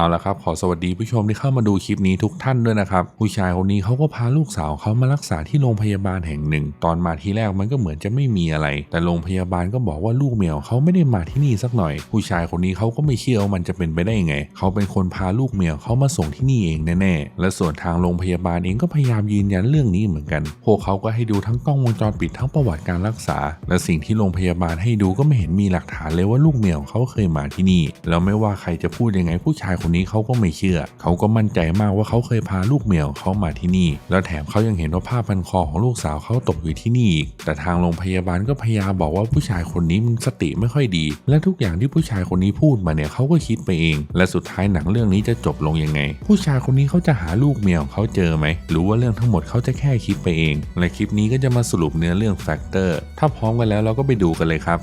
เอาละครับขอสวัสดีผู้ชมที่เข้ามาดูคลิปนี้ทุกท่านด้วยนะครับผู้ชายคนนี้เขาก็พาลูกสาวเขามารักษาที่โรงพยาบาลแห่งหนึ่ง ตอนมาทีแรกมันก็เหมือนจะไม่มีอะไร แต่โรงพยาบาลก็บอกว่าลูกเมียของเขาไม่ได้มาที่นี่สักหน่อย ผู้ชายคนนี้เขาก็ไม่เชื่อว่ามันจะเป็นไปได้ไง เขาเป็นคนพาลูกเมียเขามาส่งที่นี่เองแน่ๆและส่วนทางโรงพยาบาลเองก็พยายามยืนยันเรื่องนี้เหมือนกัน พวกเขาก็ให้ดูทั้งกล้องวงจรปิดทั้งประวัติการรักษา และสิ่งที่โรงพยาบาลให้ดูก็ไม่เห็นมีหลักฐานเลยว่าลูกเมียของเขาเคยมาที่นี่แล้วไม่ว่าใครจะพูดยังไงผู้ชายคนนี้เขาก็ไม่เชื่อ เขาก็มั่นใจมากว่าเขาเคยพาลูกเมียของเขามาที่นี่ แล้วแถมเขายังเห็นว่าผ้าพันคอของลูกสาวเขาตกอยู่ที่นี่อีก แต่ทางโรงพยาบาลก็พยายามบอกว่าผู้ชายคนนี้มันสติไม่ค่อยดี และทุกอย่างที่ผู้ชายคนนี้พูดมาเนี่ยเขาก็คิดไปเอง และสุดท้ายหนังเรื่องนี้จะจบลงยังไง ผู้ชายคนนี้เขาจะหาลูกเมียของเขาเจอไหม หรือว่าเรื่องทั้งหมดเขาจะแค่คิดไปเอง และคลิปนี้ก็จะมาสรุปเนื้อเรื่องแฟกเตอร์ ถ้าพร้อมกันแล้วเราก็ไปดูกันเลยครับ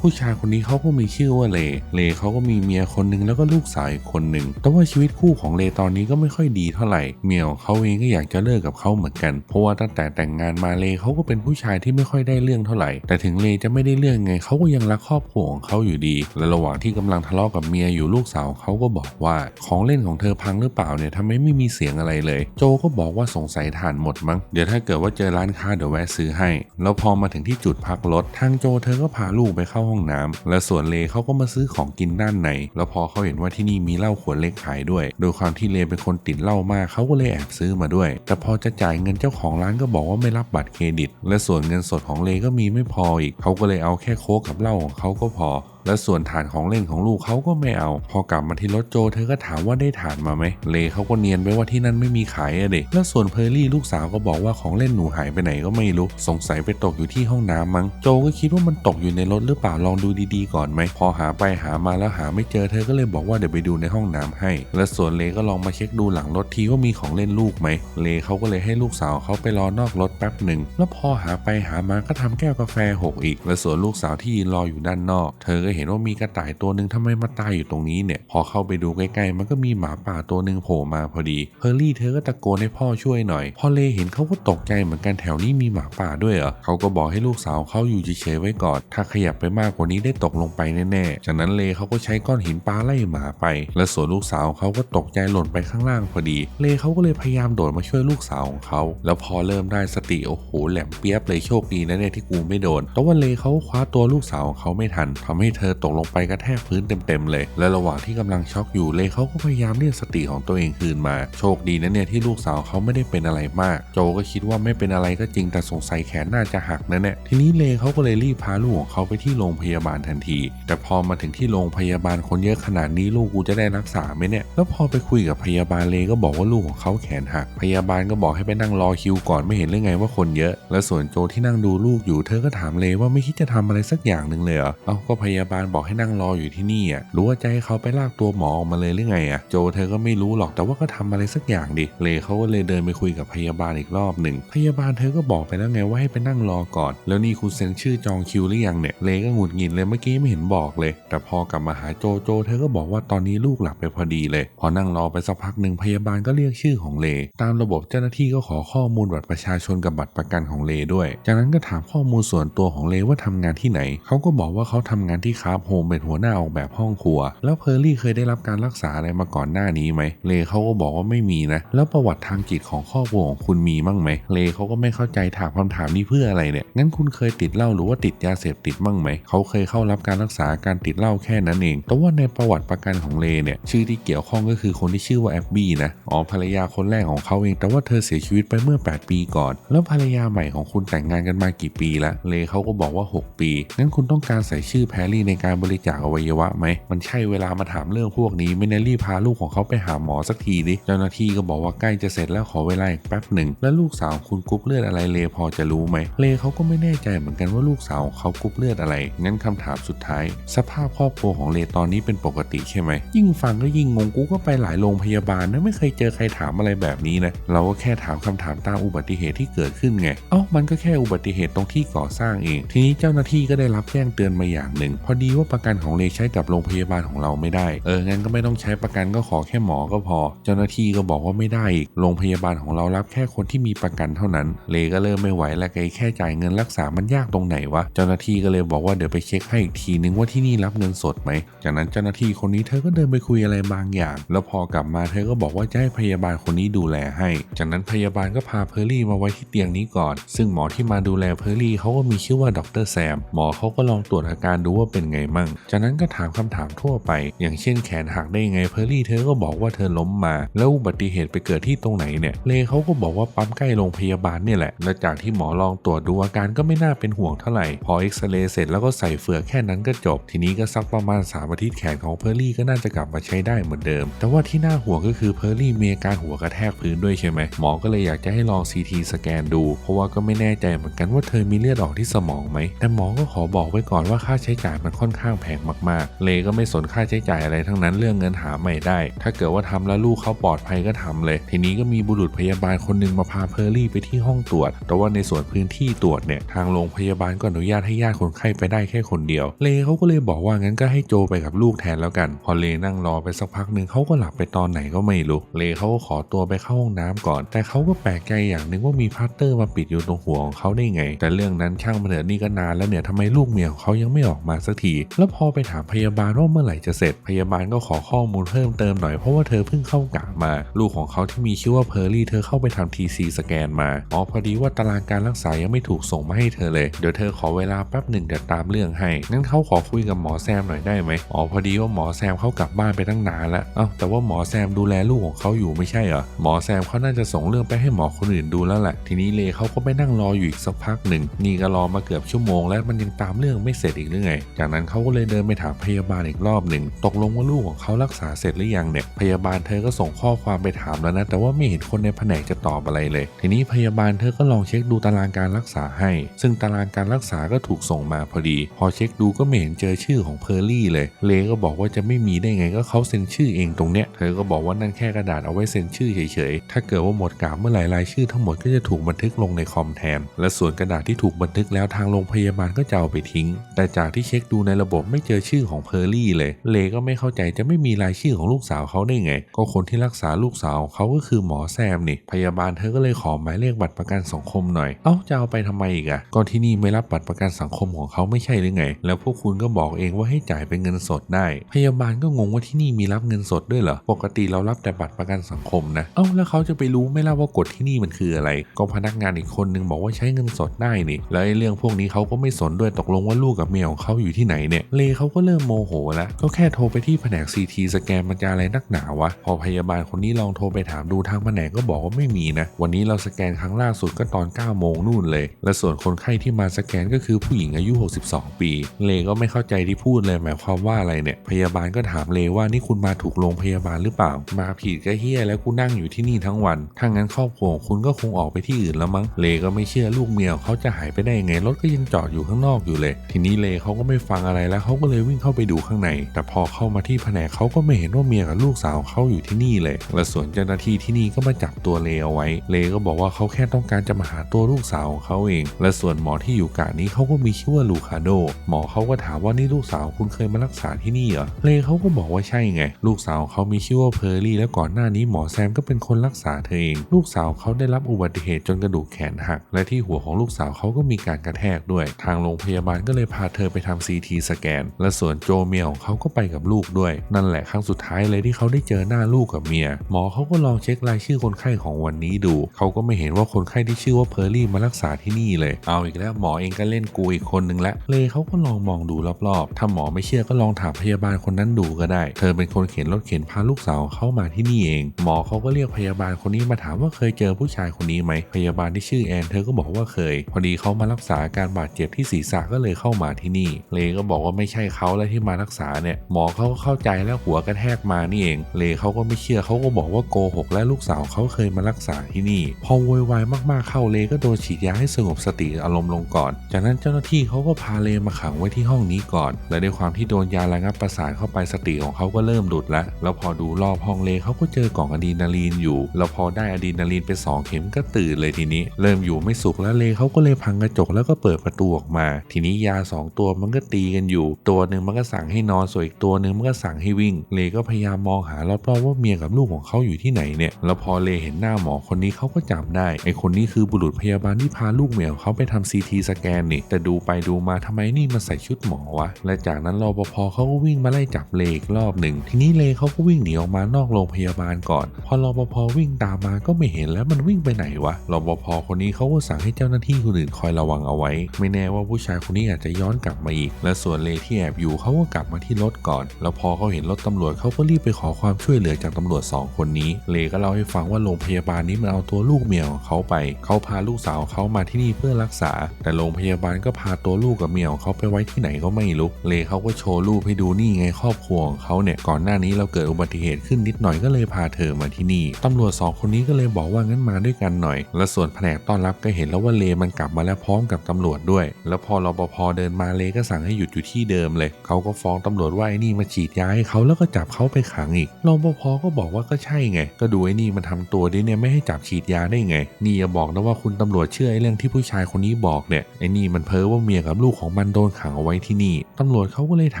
ผู้ชายคนนี้เขาก็มีชื่อว่าเล เลเขาก็มีเมียคนหนึ่งแล้วก็ลูกสาวอีกคนหนึ่ง แต่ว่าชีวิตคู่ของเลตอนนี้ก็ไม่ค่อยดีเท่าไหร่ เมียของเขาเองก็อยากจะเลิกกับเขาเหมือนกัน เพราะว่าตั้งแต่แต่งงานมาเลเขาก็เป็นผู้ชายที่ไม่ค่อยได้เรื่องเท่าไหร่ แต่ถึงเลจะไม่ได้เรื่องไงเขาก็ยังรักครอบครัวของเขาอยู่ดี และระหว่างที่กำลังทะเลาะกับเมียอยู่ลูกสาวเขาก็บอกว่า ของเล่นของเธอพังหรือเปล่าเนี่ยทำไมไม่มีเสียงอะไรเลย โจก็บอกว่าสงสัยถ่านหมดมั้ง เดี๋ยวถ้าเกิดว่าเจอร้านค้าเดี๋ยวแวะซื้อให้ แล้วพอมาถึงที่จุดพักรถทางโจเธอก็พาลูกไปเข้าห้องน้ำและส่วนเลเขาก็มาซื้อของกินด้านใน แล้วพอเขาเห็นว่าที่นี่มีเหล้าขวดเล็กขายด้วย โดยความที่เลเป็นคนติดเหล้ามากเขาก็เลยแอบซื้อมาด้วย แต่พอจะจ่ายเงินเจ้าของร้านก็บอกว่าไม่รับบัตรเครดิต และส่วนเงินสดของเลก็มีไม่พออีกเขาก็เลยเอาแค่โค้กกับเหล้าของเขาก็พอ และส่วนฐานของเล่นของลูกเขาก็ไม่เอา พอกลับมาที่รถโจเธอก็ถามว่าได้ฐานมาไหมเลเขาก็เนียนไปว่าที่นั่นไม่มีขายอะเด็กแล้วส่วนเพอร์รี่ลูกสาวก็บอกว่าของเล่นหนูหายไปไหนก็ไม่รู้ สงสัยไปตกอยู่ที่ห้องน้ำมั้งโจก็คิดว่ามันตกอยู่ในรถหรือเปล่าลองดูดีๆก่อนไหมพอหาไปหามาแล้วหาไม่เจอเธอก็เลยบอกว่าเดี๋ยวไปดูในห้องน้ำให้ และส่วนเลก็ลองมาเช็คดูหลังรถทีว่ามีของเล่นลูกไหมเลเขาก็เลยให้ลูกสาวเขาไปรอนอกรถแป๊บหนึ่งแล้วพอหาไปหามาก็ทำแก้วกาแฟหกอีก และส่วนลูกสาวที่ยืนรออยู่ด้านนอก เธอก็เห็นว่ามีกระต่ายตัวหนึ่งทำไมมาตายอยู่ตรงนี้เนี่ย พอเข้าไปดูใกล้ๆ มันก็มีหมาป่าตัวหนึ่งโผล่มาพอดีเฮอร์รี่เธอก็ตะโกนให้พ่อช่วยหน่อย พอเลเห็นเขาก็ตกใจเหมือนกันแถวนี้มีหมาป่าด้วยเหรอเขาก็บอกให้ลูกสาวเขาอยู่เฉยๆไว้ก่อน ถ้าขยับไปมากกว่านี้ได้ตกลงไปแน่ๆ จากนั้นเลเขาก็ใช้ก้อนหินปาไล่หมาไป และส่วนลูกสาวเขาก็ตกใจหล่นไปข้างล่างพอดี เลเขาก็เลยพยายามโดดมาช่วยลูกสาวของเขา แล้วพอเริ่มได้สติโอ้โหแหลมเปียบเลยโชคดีนะเนี่ยที่กูไม่โดน แต่ว่าเลเขาคว้าตัวลูกสาวของเขาไม่ทันทำให้เธอตกลงไปกระแทกพื้นเต็มๆเลย และระหว่างที่กำลังช็อกอยู่เลเขาก็พยายามเรียกสติของตัวเองคืนมา โชคดีนะเนี่ยที่ลูกสาวเขาไม่ได้เป็นอะไรมาก โจก็คิดว่าไม่เป็นอะไรก็จริงแต่สงสัยแขนน่าจะหักนะเนี่ยทีนี้เลเขาก็เลยรีบพาลูกของเขาไปที่โรงพยาบาลทันที แต่พอมาถึงที่โรงพยาบาลคนเยอะขนาดนี้ลูกกูจะได้รักษาไหมเนี่ยแล้วพอไปคุยกับพยาบาลเลก็บอกว่าลูกของเขาแขนหัก พยาบาลก็บอกให้ไปนั่งรอคิวก่อนไม่เห็นเรื่องไงว่าคนเยอะ และส่วนโจที่นั่งดูลูกอยู่เธอก็ถามเลว่าไม่คิดจะทำอะไรสักอย่างหนึ่งเลยเหรอเอ้าก็พยาบาลบอกให้นั่งรออยู่ที่นี่อะหรือว่าจะให้เขาไปลากตัวหมอออกมาเลยหรือไงอะโจเธอก็ไม่รู้หรอกแต่ว่าก็ทำอะไรสักอย่างดิเลเขาก็เลยเดินไปคุยกับพยาบาลอีกรอบหนึ่งพยาบาลเธอก็บอกไปแล้วไงว่าให้ไปนั่งรอก่อน แล้วนี่คุณเซ็นชื่อจองคิวหรือยังเนี่ยเลก็หงุดหงิดเลยเมื่อกี้ไม่เห็นบอกเลย แต่พอกลับมาหาโจโจ เธอก็บอกว่าตอนนี้ลูกหลับไปพอดีเลย พอนั่งรอไปสักพักหนึ่งพยาบาลก็เรียกชื่อของเล ตามระบบเจ้าหน้าที่ก็ขอข้อมูลบัตรประชาชนกับบัตรประกันของเลด้วย จากนั้นก็ถามข้อมูลส่วนตัวของเลว่าทำงานที่ไหนเขาก็บอกว่าเขาทำงานที่คร์บโฮมเป็นหัวหน้าออกแบบห้องครัว แล้วเพอร์รี่เคยได้รับการรักษาอะไรมาก่อนหน้านี้ไหมเลเขาก็บอกว่าไม่มีนะ แล้วประวัติทางจิตของครอบครัวของคุณมีมั่งไหมเลเขาก็ไม่เข้าใจถามคำถามนี้เพื่ออะไรเนี่ยงั้นคุณเคยติดเหล้าหรือว่าติดยาเสพติดมั่งไหมเขาเคยเข้ารับการรักษาการติดเหล้าแค่นั้นเอง แต่ว่าในประวัติประกันของเลเนี่ยชื่อที่เกี่ยวข้องก็คือคนที่ชื่อว่าแอบบี้นะอ๋อภรรยาคนแรกของเขาเอง แต่ว่าเธอเสียชีวิตไปเมื่อ 8 ปีก่อน แล้วภรรยาใหม่ของคุณแต่งงานกันมากี่ปีละเลเขาก็บอกว่า 6 ปีงั้นคุณต้องการใส่ชื่อแพรรี่ในการบริจาคอวัยวะไหม มันใช่เวลามาถามเรื่องพวกนี้ไม่ได้รีบพาลูกของเขาไปหาหมอสักทีดิ เจ้าหน้าที่ก็บอกว่าใกล้จะเสร็จแล้วขอเวลาอีกแป๊บหนึ่ง แล้วลูกสาวคุณกรุ๊ปเลือดอะไรเลพอจะรู้ไหม เลเขาก็ไม่แน่ใจเหมือนกันว่าลูกสาวของเขากรุ๊ปเลือดอะไร งั้นคำถามสุดท้าย สภาพครอบครัวของเลตอนนี้เป็นปกติใช่ไหม ยิ่งฟังก็ยิ่งงงกูก็ไปหลายโรงพยาบาลนะไม่เคยเจอใครถามอะไรแบบนี้นะ เราก็แค่ถามคำถามตามอุบัติเหตุที่เกิดขึ้นไง เอ้ามันก็แค่อุบัติเหตุตรงที่ก่อสร้างเอง ทีนี้เจ้าหน้าที่ก็ได้รับแจ้งเตือนมาอย่างหนึ่งพอดีว่าประกันของเลใช้กับโรงพยาบาลของเราไม่ได้ เอองั้นก็ไม่ต้องใช้ประกันก็ขอแค่หมอก็พอ เจ้าหน้าที่ก็บอกว่าไม่ได้อีกโรงพยาบาลของเรารับแค่คนที่มีประกันเท่านั้น เลก็เริ่มไม่ไหวแล้วไกแค่จ่ายเงินรักษามันยากตรงไหนวะ เจ้าหน้าที่ก็เลยบอกว่าเดี๋ยวไปเช็คให้อีกทีนึงว่าที่นี่รับเงินสดไหม จากนั้นเจ้าหน้าที่คนนี้เธอก็เดินไปคุยอะไรบางอย่าง แล้วพอกลับมาเธอก็บอกว่าจะให้พยาบาลคนนี้ดูแลให้ จากนั้นพยาบาลก็พาเพอร์รี่มาไว้ที่เตียงนี้ก่อน ซึ่งหมอที่มาดูแลเพอร์รี่เขาก็มีชื่อว่าดรแซม หมอเขาก็ลองตรวจอาการดูว่าเป็นไงมั่ง จากนั้นก็ถามคำถามทั่วไป อย่างเช่นแขนหักได้ยังไงเพอร์รี่เธอก็บอกว่าเธอล้มมา แล้วอุบัติเหตุไปเกิดที่ตรงไหนเนี่ยเลเขาก็บอกว่าปั๊มใกล้โรงพยาบาลเนี่ยแหละ และจากที่หมอลองตรวจดูอาการก็ไม่น่าเป็นห่วงเท่าไหร่ พอเอ็กซเรย์เสร็จแล้วก็ใส่เฟือกแค่นั้นก็จบ ทีนี้ก็สักประมาณ3อาทิตย์แขนของเพอร์รี่ก็น่าจะกลับมาใช้ได้เหมือนเดิม แต่ว่าที่น่าห่วงก็คือเพอร์รี่มีอาการหัวกระแทกพื้นด้วยใช่ไหมหมอก็เลยอยากจะให้ลอง CT สแกนดู เพราะว่าก็ไม่แน่ใจเหมือนกันว่าเธอมีเลือดออกที่สมองไหมแต่หมอก็ขอบอกไว้ก่อนว่าค่าใช้จ่ายมันค่อนข้างแพงมากๆ เลก็ไม่สนค่าใช้จ่ายอะไรทั้งนั้นเรื่องเงินหาใหม่ได้ ถ้าเกิดว่าทำแล้วลูกเขาปลอดภัยก็ทำเลย ทีนี้ก็มีบุรุษพยาบาลคนหนึงมาพาเพอร์รี่ไปที่ห้องตรวจ แต่ว่าในส่วนพื้นที่ตรวจเนี่ยทางโรงพยาบาลก็อนุญาตให้ญาติคนไข้ไปได้แค่คนเดียว เลเขาก็เลยบอกว่างั้นก็ให้โจไปกับลูกแทนแล้วกัน พอเลนั่งรอไปสักพักหนึ่งเขาก็หลับไปตอนไหนก็ไม่รู้ เลเขาก็ขอตัวไปเข้าห้องน้ำก่อน แต่เขาก็แปลกใจอย่างหนึ่งว่ามีพลาสเตอร์มาปิดอยู่ตรงหัวของเขาได้ไง แต่เรื่องนั้นช่างมันเถอะนี่ก็นานแล้วเนี่ยทำไมลูกเมียของเขายังไม่ออกมาสักทีแล้วพอไปถามพยาบาลว่าเมื่อไหร่จะเสร็จ พยาบาลก็ขอข้อมูลเพิ่มเติมหน่อยเพราะว่าเธอเพิ่งเข้ากะมา ลูกของเขาที่มีชื่อว่าเพอร์รี่เธอเข้าไปทำทีซีสแกนมาอ๋อพอดีว่าตารางการรักษายังไม่ถูกส่งมาให้เธอเลย เดี๋ยวเธอขอเวลาแป๊บหนึ่งเดี๋ยวตามเรื่องให้งั้นเขาขอคุยกับหมอแซมหน่อยได้ไหมอ๋อพอดีว่าหมอแซมเขากลับบ้านไปตั้งนานแล้วเอ้าแต่ว่าหมอแซมดูแลลูกของเขาอยู่ไม่ใช่เหรอหมอแซมเขาน่าจะส่งเรื่องไปให้หมอคนอื่นดูแล้วแหละทีนี้เลเขาก็ไปนั่งรออยู่อีกสักพักหนึ่งนี่ก็รอมาเกือบชั่วโมง แล้วมันยังตามเรื่องไม่เสร็จอีกหรือไงจากนั้นเขาก็เลยเดินไปถามพยาบาลอีกรอบหนึ่งตกลงว่าลูกของเขารักษาเสร็จหรือยังเนี่ยพยาบาลเธอก็ส่งข้อความไปถามแล้วนะแต่ว่าไม่เห็นคนในแผนกจะตอบอะไรเลย ทีนี้พยาบาลเธอก็ลองเช็คดูตารางการรักษาให้ ซึ่งตารางการรักษาก็ถูกส่งมาพอดี พอเช็คดูก็ไม่เห็นเจอชื่อของเพอร์รี่เลยเลก็บอกว่าจะไม่มีได้ไงก็เขาเซ็นชื่อเองตรงเนี้ยเธอก็บอกว่านั่นแค่กระดาษเอาไว้เซ็นชื่อเฉยๆถ้าเกิดว่าหมดกาเมื่อไหร่รายชื่อทั้งหมดก็จะถูกบันทึกลงในคอมแทนและส่วนกระดาษที่ถูกบันทึกแล้วทางโรงพยาบาลก็จะเอาไปทิ้ง แต่จากที่เช็คดููในระบบไม่เจอชื่อของเพอร์รี่เลย เลก็ไม่เข้าใจจะไม่มีรายชื่อของลูกสาวเขาได้ไง ก็คนที่รักษาลูกสาวเขาก็คือหมอแซมนี่ พยาบาลเธอก็เลยขอหมายเลขบัตรประกันสังคมหน่อย เอ้าจะเอาไปทำไมอีกอะก็ที่นี่ไม่รับบัตรประกันสังคมของเขาไม่ใช่หรือไง แล้วพวกคุณก็บอกเองว่าให้จ่ายเป็นเงินสดได้ พยาบาลก็งงว่าที่นี่มีรับเงินสดด้วยเหรอ ปกติเรารับแต่บัตรประกันสังคมนะ เอ้าแล้วเขาจะไปรู้ไม่ล่ะว่ากฎที่นี่มันคืออะไร ก็พนักงานอีกคนนึงบอกว่าใช้เงินสดได้นี่ แล้วไอ้เรื่องพวกนี้เขาก็ไม่สนด้วยตกลงว่าลูกกับเมียของเขาอยู่ที่ไหนเนี่ยเลเขาก็เริ่มโมโหแล้วก็แค่โทรไปที่แผนกซีทีสแกนมันจะอะไรนักหนาวะ พอพยาบาลคนนี้ลองโทรไปถามดูทางแผนกก็บอกว่าไม่มีนะ วันนี้เราสแกนครั้งล่าสุดก็ตอน 9 โมงนู่นเลย และส่วนคนไข้ที่มาสแกนก็คือผู้หญิงอายุ 62 ปี เลก็ไม่เข้าใจที่พูดเลยหมายความว่าอะไรเนี่ย พยาบาลก็ถามเลว่านี่คุณมาถูกโรงพยาบาลหรือเปล่า มาผิดก็เฮียแล้วกูนั่งอยู่ที่นี่ทั้งวันถ้างั้นครอบครัวของคุณก็คงออกไปที่อื่นแล้วมั้งเลก็ไม่เชื่อลูกเมียของเขาจะหายไปได้ยังไงรถก็ยังจอดอยู่ข้างนอกอยู่เลย ทีนี้เลเขาก็ไม่ฟังอะไรแล้วเขาก็เลยวิ่งเข้าไปดูข้างใน แต่พอเข้ามาที่แผนกเขาก็ไม่เห็นว่าเมียกับลูกสาวเขาอยู่ที่นี่เลย และส่วนเจ้าหน้าที่ที่นี่ก็มาจับตัวเลเอาไว้ เลก็บอกว่าเขาแค่ต้องการจะมาหาตัวลูกสาวของเขาเอง และส่วนหมอที่อยู่กะนี้เขาก็มีชื่อว่าลูคาโด หมอเขาก็ถามว่านี่ลูกสาวคุณเคยมารักษาที่นี่เหรอ เลเขาก็บอกว่าใช่ไง ลูกสาวเขามีชื่อว่าเพอร์รี่ และก่อนหน้านี้หมอแซมก็เป็นคนรักษาเธอเอง ลูกสาวเขาได้รับอุบัติเหตุจนกระดูกแขนหัก และที่หัวของลูกสาวเขาก็มีการกระแทกด้วย ทางโรงพยาบาลก็เลยพาเธอไปทำซีทีสแกน และส่วนโจเมียของเขาก็ไปกับลูกด้วย นั่นแหละครั้งสุดท้ายเลยที่เขาได้เจอหน้าลูกกับเมีย หมอเขาก็ลองเช็ครายชื่อคนไข้ของวันนี้ดู เขาก็ไม่เห็นว่าคนไข้ที่ชื่อว่าเพอร์รี่มารักษาที่นี่เลย เอาอีกแล้วหมอเองก็เล่นกูอีกคนนึงละเลยเขาก็ลองมองดูรอบๆ ถ้าหมอไม่เชื่อก็ลองถามพยาบาลคนนั้นดูก็ได้ เธอเป็นคนเข็นรถเข็นพาลูกสาวเข้ามาที่นี่เอง หมอเขาก็เรียกพยาบาลคนนี้มาถามว่าเคยเจอผู้ชายคนนี้ไหม พยาบาลที่ชื่อแอนเธอก็บอกว่าเคย พอดีเขามารักษาอาการบาดเจ็บที่ศีรษะก็เลยเข้ามาที่นี่ เลกก็บอกว่าไม่ใช่เขาแล้วที่มารักษาเนี่ยหมอเขาก็เข้าใจแล้วหัวกระแทกมานี่เอง เลเขาก็ไม่เชื่อเขาก็บอกว่าโกหกและลูกสาวเขาเคยมารักษาที่นี่ พอโวยวายมากๆเข้าเลก็โดนฉีดยาให้สงบสติอารมณ์ลงก่อน จากนั้นเจ้าหน้าที่เขาก็พาเลมาขังไว้ที่ห้องนี้ก่อน และด้วยความที่โดนยาระงับประสาทเข้าไปสติของเขาก็เริ่มหลุดแล้วแล้วพอดูรอบห้องเลเขาก็เจอกล่องอะดรีนาลีนอยู่ แล้วพอได้อะดรีนาลีนไปสองเข็มก็ตื่นเลยทีนี้ เริ่มอยู่ไม่สุขแล้วเลเขาก็เลยพังกระจกแล้วก็เปิดประตูออกมา ทีนี้ยาสองตัวมันก็ตีกันอยู่ ตัวหนึ่งมันก็สั่งให้นอนส่วนอีกตัวหนึ่งมันก็สั่งให้วิ่ง เลก็พยายามมองหารอบๆว่าเมียกับลูกของเขาอยู่ที่ไหนเนี่ย แล้วพอเลเห็นหน้าหมอคนนี้เขาก็จำได้ ไอคนนี้คือบุรุษพยาบาลที่พาลูกเมียของเขาไปทำซีทีสแกนนี่ แต่ดูไปดูมาทำไมนี่มาใส่ชุดหมอวะ และจากนั้นรปภเขาก็วิ่งมาไล่จับเลอีกรอบหนึ่ง ทีนี้เลเขาก็วิ่งหนีออกมานอกโรงพยาบาลก่อน พอรปภวิ่งตามมาก็ไม่เห็นแล้วมันวิ่งไปไหนวะ รปภคนนี้เขาก็สั่งให้เจ้าหน้าที่คนอื่นคอยระวังเอาไว้ ไม่แน่ว่าผู้ชายคนนี้อาจจะย้อนกลับมาอีก และส่วนเลที่แอบอยู่เขาก็กลับมาที่รถก่อน แล้วพอเขาเห็นรถตำรวจเขาก็รีบไปขอความช่วยเหลือจากตำรวจสองคนนี้ เลก็เล่าให้ฟังว่าโรงพยาบาลนี้มันเอาตัวลูกเมียของเขาไป เขาพาลูกสาวเขามาที่นี่เพื่อรักษา แต่โรงพยาบาลก็พาตัวลูกกับเมียของเขาไปไว้ที่ไหนก็ไม่รู้ เลเขาก็โชว์รูปให้ดูนี่ไงครอบครัวของเขาเนี่ย ก่อนหน้านี้เราเกิดอุบัติเหตุขึ้นนิดหน่อยก็เลยพาเธอมาที่นี่ ตำรวจสองคนนี้ก็เลยบอกว่างั้นมาด้วยกันหน่อย และส่วนแผนกต้อนรับก็เห็นแล้วว่าเลมันกลับมาแล้วพร้อมกับตำรวจด้วย แล้วพอรปภเดินมาเลก็สั่งให้หยุดอยู่ที่เดิมเลย เขาก็ฟ้องตำรวจว่าไอ้นี่มาฉีดยาให้เขาแล้วก็จับเขาไปขังอีกรปภก็บอกว่าก็ใช่ไง ก็ดูไอ้นี่มันทำตัวดิเนี่ยไม่ให้จับฉีดยาได้ไง นี่อย่าบอกนะว่าคุณตำรวจเชื่อไอ้เรื่องที่ผู้ชายคนนี้บอกเนี่ยไอ้นี่มันเพ้อว่าเมียกับลูกของมันโดนขังเอาไว้ที่นี่ตำรวจเขาก็เลยถ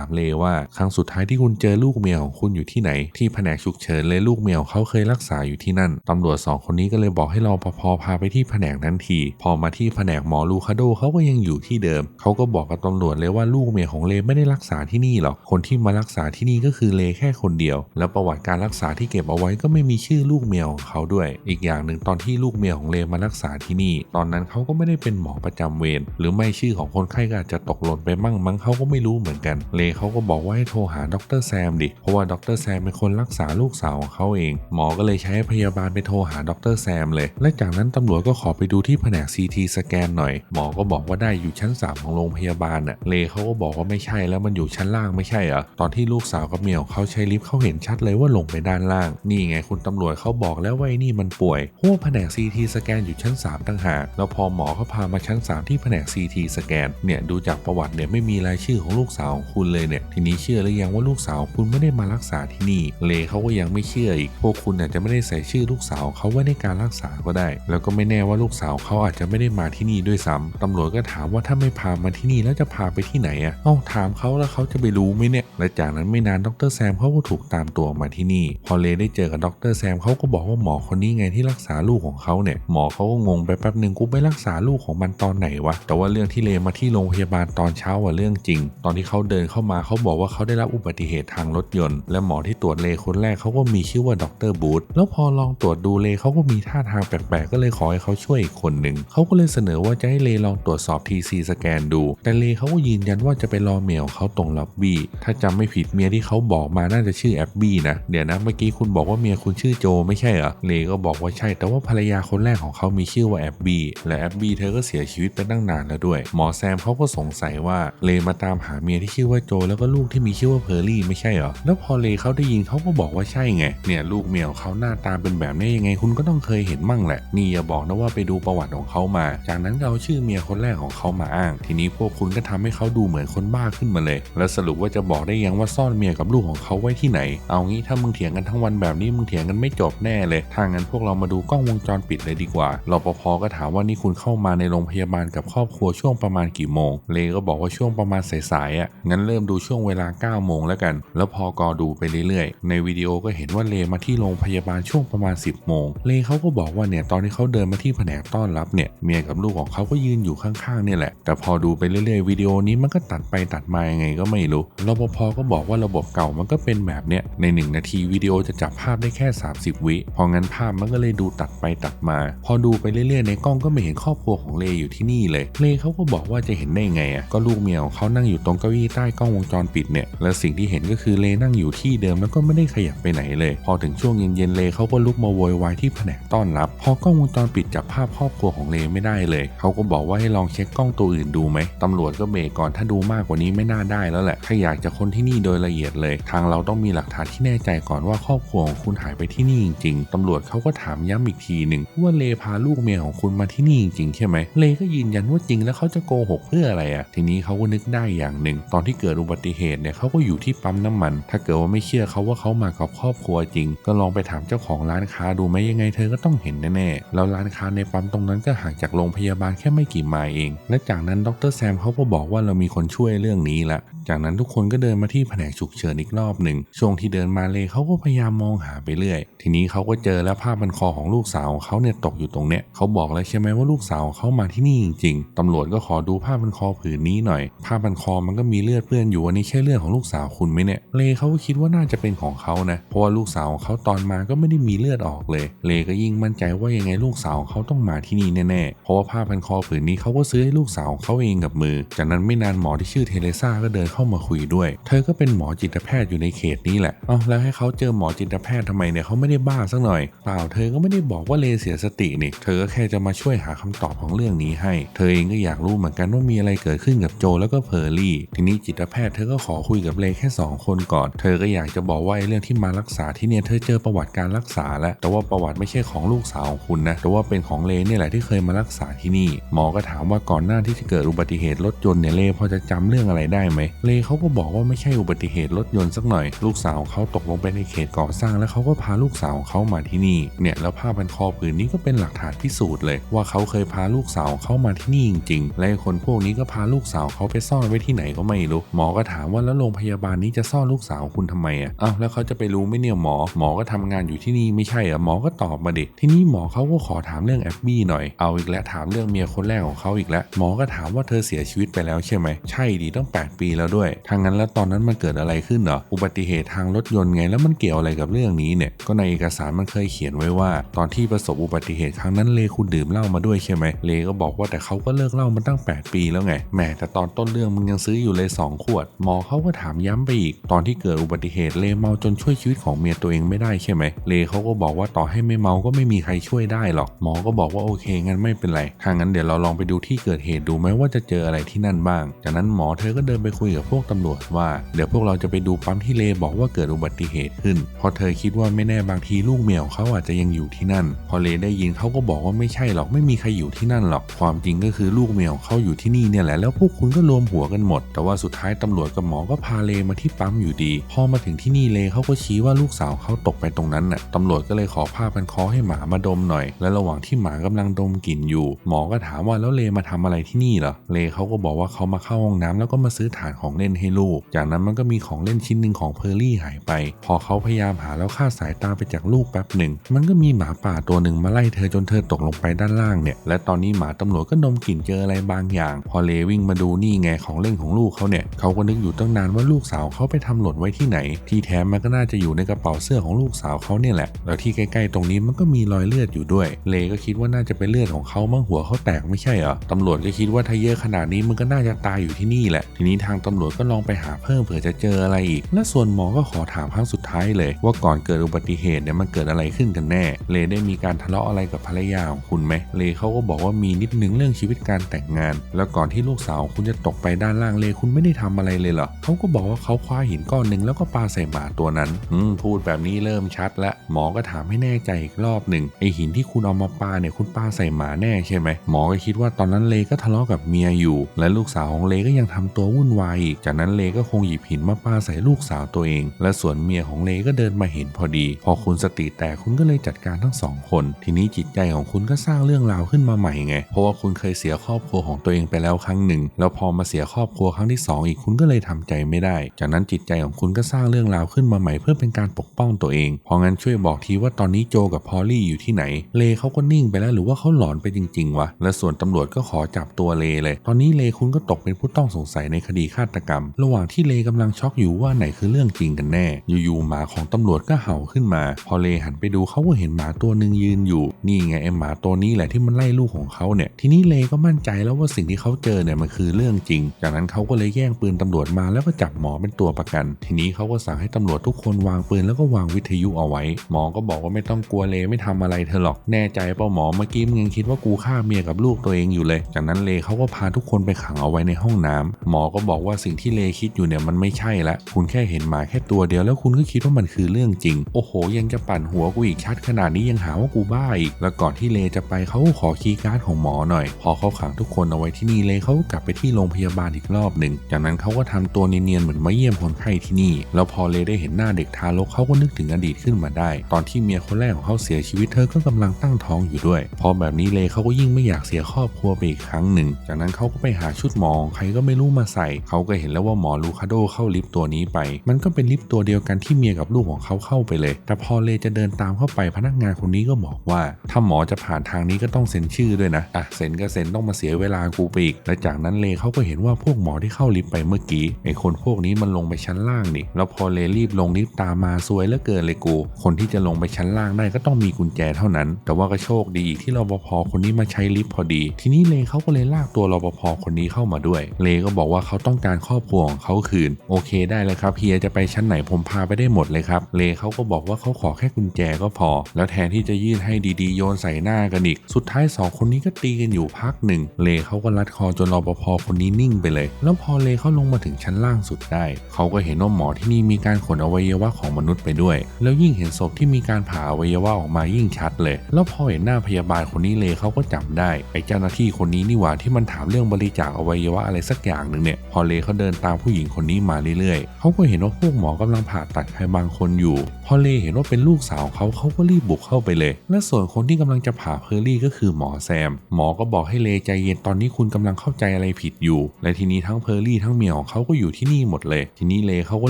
ามเลว่า ครั้งสุดท้ายที่คุณเจอลูกเมียของคุณอยู่ที่ไหน ที่แผนกฉุกเฉินเลยลูกเมียของเขาเคยรักษาอยู่ที่นั่นตำรวจสองคนนี้ก็เลยบอกให้รปภพาไปที่แผนกนั้นที พอมาที่แผนกหมอลูคาโดเขาก็ยังอยู่ที่เดิมเขาก็บอกกับตำรวจเลยว่าลูกเมียของเลไม่ได้รักษาที่นี่หรอก คนที่มารักษาที่นี่ก็คือเลแค่คนเดียว แล้วประวัติการรักษาที่เก็บเอาไว้ก็ไม่มีชื่อลูกเมียของเขาด้วย อีกอย่างหนึ่งตอนที่ลูกเมียของเลมารักษาที่นี่ ตอนนั้นเขาก็ไม่ได้เป็นหมอประจำเวรหรือไม่ชื่อของคนไข้ก็อาจจะตกหล่นไปมั่งมั้งเขาก็ไม่รู้เหมือนกัน เลเขาก็บอกว่าให้โทรหาดรแซมดิเพราะว่าดรแซมเป็นคนรักษาลูกสาวของเขาเอง หมอก็เลยใช้พยาบาลไปโทรหาดรแซมเลย และจากนั้นตำรวจก็ขอไปดูที่แผนก CT สแกนหน่อย หมอก็บอกว่าได้อยู่ชั้น 3 ของโรงพยาบาลน่ะเลเขาก็บอกว่าไม่ใช่แล้วมันอยู่ชั้นล่างไม่ใช่เหรอตอนที่ลูกสาวกับเมียของเขาใช้ลิฟต์เขาเห็นชัดเลยว่าลงไปด้านล่าง นี่ไงคุณตำรวจเขาบอกแล้วว่าไอ้นี่มันป่วยเพราะว่าแผนก CT สแกนอยู่ชั้น 3ต่างหากแล้วพอหมอเขาพามาชั้น 3 ที่แผนก CT สแกนเนี่ยดูจากประวัติเนี่ยไม่มีรายชื่อของลูกสาวของคุณเลยเนี่ยทีนี้เชื่อหรือยังว่าลูกสาวคุณไม่ได้มารักษาที่นี่ เลเขาก็ยังไม่เชื่ออีก พวกคุณอาจจะไม่ได้ใส่ชื่อลูกสาวเขาไว้ในการรักษาก็ได้ แล้วก็ไม่แน่ว่าลูกสาวเขาอาจจะไม่ได้มาที่นี่ด้วยซ้ำตำรวจก็ถามว่าถ้าไม่พามาที่นี่แล้วจะพาไปที่ไหนอะ่ะเอ้าถามเขาแล้วเขาจะไปรู้ไหมเนี่ย และจากนั้นไม่นานดรแซมเขาก็ถูกตามตัวมาที่นี่ พอเลได้เจอกับดรแซมเขาก็บอกว่าหมอคนนี้ไงที่รักษาลูกของเขาเนี่ย หมอเขาก็งงไปแป๊บหนึ่งกูไปรักษาลูกของมันตอนไหนวะ แต่ว่าเรื่องที่เลมาที่โรงพยาบาลตอนเช้าอะเรื่องจริง ตอนที่เขาเดินเข้ามาเขาบอกว่าเขาได้รับอุบัติเหตุทางรถยนต์ และหมอที่ตรวจเลคนแรกเขาก็มีชื่อว่าดรบูธแล้วพอลองตรวจดูเลเขาก็มีท่าทางแปลกๆก็เลยขอให้เขาช่วยอีกคนหนึ่งเขาก็เลยเสนอว่าจะให้เลลองตรวจสอบ TC สแกนดู แต่เลเขาก็ยืนยันว่าจะไปรอเมียของเขาตรงล็อบบี้ ถ้าจำไม่ผิดเมียที่เขาบอกมาน่าจะชื่อแอบบี้นะ เดี๋ยวนะเมื่อกี้คุณบอกว่าเมียคุณชื่อโจไม่ใช่เหรอ เลก็บอกว่าใช่ แต่ว่าภรรยาคนแรกของเขามีชื่อว่าแอบบี้และแอบบี้เธอก็เสียชีวิตไปตั้งนานแล้วด้วย หมอแซมเขาก็สงสัยว่าเลมาตามหาเมียที่ชื่อว่าโจ แล้วก็ลูกที่มีชื่อว่าเพอร์รี่ไม่ใช่เหรอ แล้วพอเลเขาได้ยินเขาก็บอกว่าใช่ไง เนี่ยลูกเมียของเขาหน้าตาเป็นแบบนี้ยังไงคุณก็ต้องเคยเห็นมั่งแหละ นี่อย่าบอกนะว่าไปดูประวัติของเขามา จากนั้นเอาชื่อเมียคนแรกของเขามาอ้าง ทีนี้พวกคุณก็ทำให้เขาดูเหมือนคนบ้าขึ้นมาเลย แล้วสรุปว่าจะบอกได้ยังว่าซ่อนเมียกับลูกของเขาไว้ที่ไหน เอางี้ถ้ามึงเถียงกันทั้งวันแบบนี้มึงเถียงกันไม่จบแน่เลยถ้างั้นพวกเรามาดูกล้องวงจรปิดเลยดีกว่ารปภก็ถามว่านี่คุณเข้ามาในโรงพยาบาลกับครอบครัวช่วงประมาณกี่โมง เลก็บอกว่าช่วงประมาณสายๆอะ งั้นเริ่มดูช่วงเวลา 9 โมงแล้วกัน แล้วพอกอดูไปเรื่อยๆ ในวิดีโอก็เห็นว่าเลมาที่โรงพยาบาลช่วงประมาณ 10 โมง เลเขาก็บอกว่าเนี่ยตอนที่เขาเดินมาที่แผนกต้อนรับเนี่ย เมียกับลูกของเขาก็ยืนอยู่ข้างๆเนี่ยแหละ แต่พอดูไปเรื่อยๆวิดีโอนี้มันก็ตัดไปตัดมายังไงก็ไม่รู้รปภก็บอกว่าระบบเก่ามันก็เป็นแบบเนี้ยใน 1 นาทีวิดีโอจะจับภาพได้แค่ 30 วิพองั้นภาพมันก็เลยดูตัดไปตัดมา พอดูไปเรื่อยๆ ในกล้องก็ไม่เห็นครอบครัวของเลอยู่ที่นี่เลยเลเขาก็บอกว่าจะเห็นได้ไงอะก็ลูกเมียของเขานั่งอยู่ตรงเก้าอี้ใต้กล้องวงจรปิดเนี่ยและสิ่งที่เห็นก็คือเลนั่งอยู่ที่เดิมแล้วก็ไม่ได้ขยับไปไหนเลย พอถึงช่วงเย็นๆเลเขาก็ลุกมาโวยวายที่แผนกต้อนรับ พอกล้องวงจรปิดจับภาพครอบครัวของเลไม่ได้เลย เขาก็บอกว่าให้ลองเช็คกล้องตัวอื่นดูไหมตำรวจก็เบรกก่อนถ้าดูมากกว่านี้ไม่น่าได้แล้วแหละ ถ้าอยากจะค้นที่นี่โดยละเอียดเลย ทางเราต้องมีหลักฐานที่แน่ใจก่อนว่าครอบครัวของคุณหายไปที่นี่จริงๆตำรวจเขาก็ถามย้ำอีกทีหนึ่งว่าเลพาลูกเมียของคุณมาที่นี่จริงๆใช่ไหมเลก็ยืนยันว่าจริงแล้วเขาจะโกหกเพื่ออะไรอะ่ะ ทีนี้เขาก็นึกได้อย่างหนึ่ง ตอนที่เกิดอุบัติเหตุเนี่ยเขาก็อยู่ที่ปั๊มน้ำมัน ถ้าเกิดว่าไม่เชื่อเขาว่าเขามากับครอบครัวจริง ก็ลองไปถามเจ้าของร้านค้าดูไหมยังไงเธอก็ต้องเห็นแน่ๆแล้วร้านค้าในปั๊มตรงนั้นก็ห่างจากโรงพยาบาลแค่ไม่กี่ไมล์เอง และจากนั้นดรแซมเขาก็บอกว่าเรามีคนช่วยเรื่องนี้ละ จากนั้นทุกคนก็เดินมาที่แผนกฉุกเฉินอีกรอบหนึ่ง ช่วงที่เดินมาเลเขาก็พยายามมองหาไปเรื่อย ทีนี้เขาก็เจอแล้วผ้าพันคอของลูกสาวของเขาเนี่ยตกอยู่ตรงเนี้ยเขาบอกแล้วใช่ไหมว่าลูกสาวของเขามาที่นี่จริงๆตำรวจก็ขอดูผ้าพันคอผืนนี้หน่อย ผ้าพันคอมันก็มีเลือดเปื้อนอยู่อันนี้ใช่เลือดของลูกสาวคุณไหมเนี่ยเลเขาก็คิดว่าน่าจะเป็นของเขานะเพราะว่าลูกสาวของเขาตอนมาก็ไม่ได้มีเลือดออกเลย เลก็ยิ่งมั่นใจว่ายังไงลูกสาวของเขาต้องมาที่นี่แน่ๆเพราะว่าผ้าพันคอผืนนี้เขาก็ซื้อให้ลูกสาวของเขาเองกับมือ จากนั้นไม่นานหมอที่ชื่อเทเลซ่าก็เดินเข้ามาคุยด้วย เธอก็เป็นหมอจิตแพทย์อยู่ในเขตนี้แหละเอาแล้วให้เขาเจอหมอจิตแพทย์ทำไมเนี่ยเขาไม่ได้บ้าสักหน่อยเปล่าเธอก็ไม่ได้บอกว่าเลเสียสตินี่ เธอก็แค่จะมาช่วยหาคำตอบของเรื่องนี้ให้ เธอเองก็อยากรู้เหมือนกันว่ามีอะไรเกิดขึ้นกับโจแล้วก็เพอร์ลี่ ทีนี้จิตแพทย์เธอก็ขอคุยกับเลแค่สองคนก่อน เธอก็อยากจะบอกว่าเรื่องที่มารักษาที่เนี่ยเธอเจอประวัติการรักษาแล้วแต่ว่าประวัติไม่ใช่ของลูกสาวของคุณนะแต่ว่าเป็นของเลเนี่ยแหละที่เคยมารักษาที่นี่ หมอก็ถามว่าก่อนหน้าที่จะเกิดอุบัติเหตุรถยนต์เนี่ยเลพอจะจำเรื่องอะไรได้ไหม เลเขาก็บอกว่าไม่ใช่อุบัติเหตุรถยนต์สักหน่อย ลูกสาวเขาตกลงไปในเขตก่อสร้างแล้วเขาก็พาลูกสาวเขามาที่นี่ เนี่ยแล้วผ้าพันคอผืนนี้ก็เป็นหลักฐานพิสูจน์เลย ว่าเขาเคยพาลูกสาวเขามาที่นี่จริง ๆ และคนพวกนี้ก็พาลูกสาวเขาไปซ่อนไว้ที่ไหนก็ไม่รู้ หมอก็ถามว่าแล้วโรงพยาบาลนี้จะซ่อนลูกสาวคุณทำไมอะอ้าวแล้วเขาจะไปรู้ไหมเนี่ยหมอ หมอก็ทำงานอยู่ที่นี่ไม่ใช่เหรอะหมอก็ตอบมาดิที่นี้หมอเขาก็ขอถามเรื่องแอบบี้หน่อย เอาอีกแล้วถามเรื่องเมียคนแรกของเขาอีกแล้วหมอก็ถามว่าเธอเสียชีวิตไปแล้วใช่ไหมใช่ดีตั้ง8 ปีแล้วด้วยทางนั้นแล้วตอนนั้นมันเกิดอะไรขึ้นเหรออุบัติเหตุทางรถยนต์ไงแล้วมันเกี่ยวอะไรกับเรื่องนี้เนี่ยก็ในเอกสารมันเคยเขียนไว้ว่า ตอนที่ประสบอุบัติเหตุครั้งนั้นเลคุณดื่มเหล้ามาด้วยใช่ไหมเลก็บอกว่าแต่เขาก็เลิกเหล้ามาตั้ง 8 ปีแล้วไงแหมแต่ตอนต้นเรื่องมึงยังซื้ออยู่เลย 2 ขวด หมอเขาก็ถามย้ำไปอีก ตอนที่เกิดอุบัติเหตุเลเมาจนช่วยชีวิตของเมียตัวเองไม่ได้ใช่ไหมเลเขาก็บอกว่าต่อให้ไม่เมาก็ไม่มีใครช่วยได้หรอกหมอก็บอกว่าโอเคงั้นไม่เป็นไรถ้างั้นเดี๋ยวเราลองไปดูที่เกิดเหตุดูไหมว่าจะเจออะไรที่นั่นบ้างจากนั้นหมอเธอก็เดินไปคุยกับพวกตำรวจว่าเดี๋ยวพวกเราจะไปดูปั๊มที่เลบอกว่าเกิดอุบัติเหตุขึ้นพราะเธอคิดว่าไม่แน่บางทีลูกเมียของเขาอาจจะยังอยู่ที่นั่น พอเลได้ยินเขาก็บอกว่าไม่ใช่หรอกไม่มีใครอยู่ที่นั่นหรอกความจริงก็คือลูกเมียของเขาอยู่ที่นี่เนี่ยแหละแล้วพวกคุณก็รวมหัวกันหมด แต่ว่าสุดท้ายตำรวจกับหมอก็พาเลมาที่ปั๊มอยู่ดี พอมาถึงที่นี่เลเขาก็ชี้ว่าลูกสาวเขาตกไปตรงนั้นน่ะตำรวจก็เลยขอผ้าพันคอให้หมามาดมหน่อย และระหว่างที่หมากำลังดมกลิ่นอยู่ หมอก็ถามว่าแล้วเลมาทำอะไรที่นี่เหรอเลเขาก็บอกว่าเขามาเข้าห้องน้ำแล้วก็มาซื้อฐานของเล่นให้ลูก จากนั้นมันก็มีของเล่นชิ้นหนึ่งของเพอร์ลี่หายไป พอเขาพยายามหาแล้วคาดสายตาไปจากลูกแป๊บหนึ่ง มันก็มีหมาป่าตัวหนึ่งมาไล่เธอจนเธอตกลงไปด้านล่างเนี่ย และตอนนี้หมาตำรวจก็ดมกลิ่นเจออะไรบางอย่าง พอเลวิ่งมาดูนี่ไงของเล่นของลูกเขาเนี่ยเขาก็นึกอยู่ตั้งนานว่าลูกสาวเขาไปทำหล่นไว้ที่ไหน ที่แท้มันก็น่าจะอยู่ในกระเป๋าเสื้อของลูกสาวเขาเนี่ยแหละ แล้วที่ใกล้ๆตรงนี้มันก็มีรอยเลือดอยู่ด้วย เลก็คิดว่าน่าจะเป็นเลือดของเขามั่งหัวเขาแตกไม่ใช่เหรอตำรวจก็คิดว่าถ้าเยอะขนาดนี้มันก็น่าจะตายอยู่ที่นี่แหละ ทีนี้ทางตำรวจก็ลองไปหาเพิ่มเผื่อจะเจออะไรอีก และส่วนหมอก็ขอถามครั้งสุดท้ายเลย ว่าก่อนเกิดอุบัติเหตุเนี่ยมันเกิดอะไรขึ้นกันแน่ เลได้มีการทะเลาะอะไรกับภรรยาของคุณไหม เลเขาก็บอกว่ามีนิดนึงเรื่องชีวิตการแต่งงาน แล้วก่อนที่ลูกสาวคุณจะตกไปด้านล่างเลคุณไม่ได้ทำอะไรเลยเหรอเขาก็บอกว่าเขาคว้าหินก้อนหนึ่งแล้วก็ปาใส่หมาตัวนั้น อืมพูดแบบนี้เริ่มชัดแล้วหมอก็ถามให้แน่ใจอีกรอบหนึ่งไอหินที่คุณเอามาปาเนี่ยคุณปาใส่หมาแน่ใช่ไหมหมอก็คิดว่าตอนนั้นเลก็ทะเลาะกับเมียอยู่ และลูกสาวของเลก็ยังทำตัววุ่นวายอีก จากนั้นเลก็คงหยิบหินมาปาใส่ลูกสาวตัวเอง และส่วนเมียของเลก็เดินมาเห็นพอดี พอคุณสติแตกคุณก็เลยจัดการทั้งสองคน ทีนี้จิตใจของคุณก็สร้างเรื่องราวขึ้นมาใหม่ไง เพราะว่าคุณเคยเสียครอบครัวของตัวเองไปแล้วครั้งหนึ่ง แล้วพอมาเสียครอบครัวครั้งที่สองอีกคุณก็เลยทำใจไม่ได้ จากนั้นจิตใจของคุณก็สร้างเรื่องราวขึ้นมาใหม่เพื่อเป็นการปกป้องตัวเอง เพราะงั้นช่วยบอกทีว่าตอนนี้โจกับพอลลี่อยู่ที่ไหน เลเขาก็นิ่งไปแล้วหรือว่าเขาหลอนไปจริงๆวะ และส่วนตำรวจก็ขอจับตัวเลเลย ตอนนี้เลคุณก็ตกเป็นผู้ต้องสงสัยในคดีฆาตกรรม ระหว่างที่เลกำลังช็อกอยู่ว่าไหนคือเรื่องจริงกันแน่ อยู่ๆหมาของตำรวจก็เห่าขึ้นมา พอเลหันไปดูเขาก็เห็นหมาตัวหนึ่งยืนอยู่นี่ไงไอหมาตัวนี้แหละที่มันไล่ลูกของเขาเนี่ย ทีนี้เลก็มั่นใจแล้วว่าสิ่งที่เขาเจอเนี่ยมันคือเรื่องจริง จากนั้นเขาก็เลยแย่งปืนตำรวจมาแล้วก็จับหมอเป็นตัวประกัน ทีนี้เขาก็สั่งให้ตำรวจทุกคนวางปืนแล้วก็วางวิทยุเอาไว้ หมอก็บอกว่าไม่ต้องกลัวเลไม่ทำอะไรเธอหรอก แน่ใจเปล่าหมอเมื่อกี้มึงยังคิดว่ากูฆ่าเมียกับลูกตัวเองอยู่เลย จากนั้นเลเขาก็พาทุกคนไปขังเอาไว้ในห้องน้ำหมอก็บอกว่าสิ่งที่เลคิดอยู่เนี่ยมันไม่ใช่ละคุณแค่เห็นหมาแค่ตัวเดียวแล้วคุณก็คิดว่ามันคือเรื่องจริง โอ้โห ยังจะปั่นหัวกูอีกชัดขนาดนี้ยังหาว่ากูบ้าอีก แล้วก่อนที่เลจะไปเขาขอคีย์การ์ดของหมอหน่อย พอเขาขังทุกคนเอาไว้ที่นี่เลเขากลับไปที่โรงพยาบาลอีกรอบหนึ่ง จากนั้นเขาก็ทำตัวเนียนๆเหมือนมาเยี่ยมคนไข้ที่นี่ แล้วพอเลได้เห็นหน้าเด็กทารกเขาก็นึกถึงอดีตขึ้นมาได้ ตอนที่เมียคนแรกของเขาเสียชีวิตเธอก็กำลังตั้งท้องอยู่ด้วย พอแบบนี้เลเขาก็ยิ่งไม่อยากเสียครอบครัวไปอีกครั้งหนึ่ง จากนั้นเขาก็ไปหาชุดหมอของใครก็ไม่รู้มาใส่ เขาก็เห็นแล้วว่าหมอลูคาโดเข้าลิฟต์ตัวนี้ไป มันก็เป็นลิฟต์ตัวเดียวกันที่เมียกับลูกของเขาเข้าไปเลย แต่พอเลจะเดินตามเข้าไปพนักงานคนนี้ก็บอกว่า ถ้าหมอจะผ่านทางนี้ก็ต้องเซ็นชื่อด้วยนะอะเซ็นก็เซ็นต้องมาเสียเวลากูไปอีกและจากนั้นเลเขาก็เห็นว่าพวกหมอที่เข้าลิฟต์ไปเมื่อกี้ไอคนพวกนี้มันลงไปชั้นล่างนี่แล้วพอเลรีบลงลิฟต์ตามมาซวยเหลือเกินเลยกู คนที่จะลงไปชั้นล่างได้ก็ต้องมีกุญแจเท่านั้น แต่ว่าก็โชคดีที่รปภคนนี้มาใช้ลิฟต์พอดี ทีนี้เลเขาก็เลยลากตัวรปภคนนี้เข้ามาด้วยเลก็บอกว่าเขาต้องการครอบครัวของเขาคืน โอเคได้เลยครับเฮียจะไปชั้นไหนผมพาไปได้หมดเลยครับ เลเขาก็บอกว่าเขาขอแค่กุญแจก็พอ แล้วแทนที่จะยื่นให้ดีๆ โยนใส่หน้ากันอีก สุดท้ายสองคนนี้ก็ตีกันอยู่พักหนึ่ง เลเขาก็รัดคอจนรปภคนนี้นิ่งไปเลย แล้วพอเลเขาลงมาถึงชั้นล่างสุดได้ เขาก็เห็นว่าหมอที่นี่มีการขนอวัยวะของมนุษย์ไปด้วย แล้วยิ่งเห็นศพที่มีการผ่าอวัยวะออกมายิ่งชัดเลย แล้วพอเห็นหน้าพยาบาลคนนี้เลเขาก็จำได้ไอ้เจ้าหน้าที่คนนี้นี่หว่าที่มันถามเรื่องบริจาคอวัยวะอะไรสัักอย่างหนึ่งเนี่ยพอเลเขาเดินตามผู้หญิงคนนี้มาเรื่อยๆเขาก็เห็นว่าพวกหมอกำลังผ่าตัดใครบางคนอยู่ พอเลเห็นว่าเป็นลูกสาวเขาเขาก็รีบบุกเข้าไปเลย และส่วนคนที่กำลังจะผ่าเพอร์รี่ก็คือหมอแซม หมอก็บอกให้เลใจเย็นตอนนี้คุณกำลังเข้าใจอะไรผิดอยู่ และทีนี้ทั้งเพอร์รี่ทั้งเมียของเขาก็อยู่ที่นี่หมดเลย ทีนี้เลเขาก็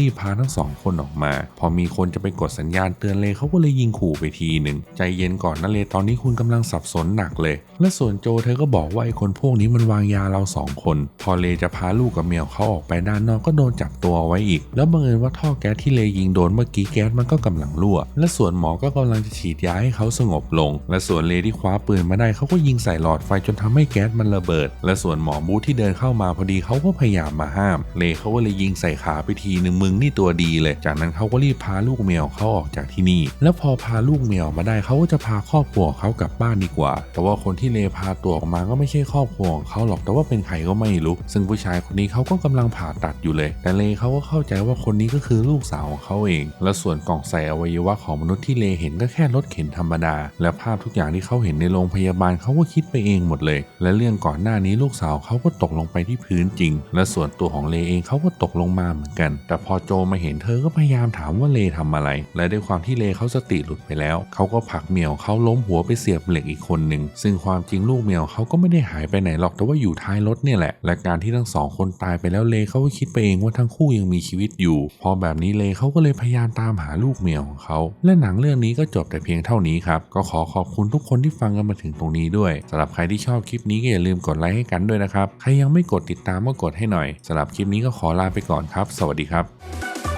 รีบพาทั้งสองคนออกมา พอมีคนจะไปกดสัญญาณเตือนเลเขาก็เลยยิงขู่ไปทีหนึ่งใจเย็นก่อนนะเลตอนนี้คุณกำลังสับสนหนักเลย และส่วนโจเธอก็บอกว่าไอ้คนพวกนี้มันวางยาเราสองคน พอเลจะพาลูกกับเมียเขาออกไปด้านนอกก็โดนจับตัวไว้อีก แล้วบังเอิญว่าท่อแก๊สที่เลยิงโดนเมื่อกี้แก๊สมันก็กำลังรั่ว และส่วนหมอก็กำลังจะฉีดยาให้เขาสงบลง และส่วนเลที่คว้าปืนมาได้เขาก็ยิงใส่หลอดไฟจนทำให้แก๊สมันระเบิด และส่วนหมอบูธที่เดินเข้ามาพอดีเขาก็พยายามมาห้าม เลเขาก็เลยยิงใส่ขาไปทีหนึ่งมึงนี่ตัวดีเลย จากนั้นเขาก็รีบพาลูกเมียเขาออกจากที่นี่ แล้วพอพาลูกเมียออกมาได้เขาก็จะพาครอบครัวเขากลับบ้านดีกว่า แต่ว่าคนที่เลพาตัวออกมาก็ไม่ใช่ครอบครัวของเขาหรอกแต่ว่าเป็นใครก็ไม่รู้ซึ่งผู้ชายคนนี้เขาก็กำลังผ่าตัดอยู่เลย แต่เลเขาก็เข้าใจว่าคนนี้ก็คือลูกสาวของเขาเอง และส่วนกล่องใส่อวัยวะของมนุษย์ที่เลเห็นก็แค่รถเข็นธรรมดา และภาพทุกอย่างที่เขาเห็นในโรงพยาบาลเขาก็คิดไปเองหมดเลย และเรื่องก่อนหน้านี้ลูกสาวเขาก็ตกลงไปที่พื้นจริง และส่วนตัวของเลเองเขาก็ตกลงมาเหมือนกัน แต่พอโจมาเห็นเธอก็พยายามถามว่าเลทำอะไร และด้วยความที่เลเขาสติหลุดไปแล้ว เขาก็ผลักเมียวเขาล้มหัวไปเสียบเหล็กอีกคนหนึ่งซึ่งความจริงลูกเมียวเขาก็ไม่ได้หายไปไหนหรอกแต่ว่าอยู่ท้ายรถเนี่ยแหละและการที่ทั้งสองคนตายไปแล้วเลเขาก็คิดไปเองว่าทั้งคู่ยังมีชีวิตอยู่ พอแบบนี้เลเขาก็เลยพยายามตามหาลูกเมียของเขาและหนังเรื่องนี้ก็จบแต่เพียงเท่านี้ครับก็ขอขอบคุณทุกคนที่ฟังกันมาถึงตรงนี้ด้วยสำหรับใครที่ชอบคลิปนี้ก็อย่าลืมกดไลค์ให้กันด้วยนะครับใครยังไม่กดติดตามก็กดให้หน่อยสำหรับคลิปนี้ก็ขอลาไปก่อนครับ สวัสดีครับ